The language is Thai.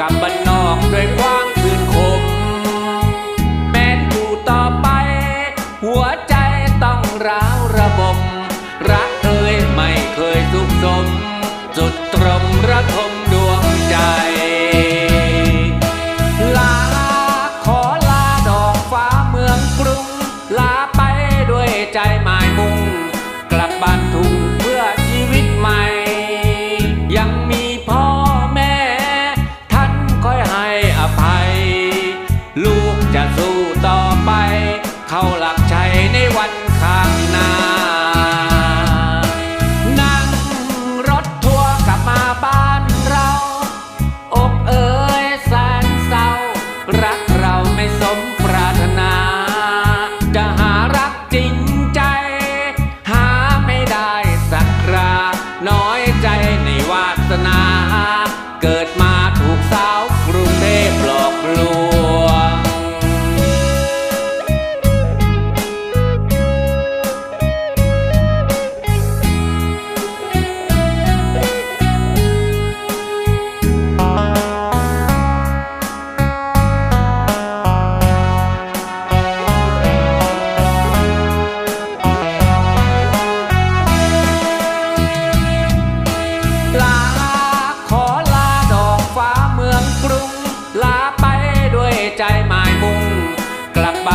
กับบ้านนอกด้วยความคืนคม แม่นอยู่ต่อไป หัวใจต้องร้าวระบม รักเอ่ยไม่เคยสุขสม จุดตรมระทมดวงใจ ลาขอลาดอกฟ้าเมืองกรุง ลาไปด้วยใจมา จะสู้ต่อไป เข้าหลักชัยในวัน clapa.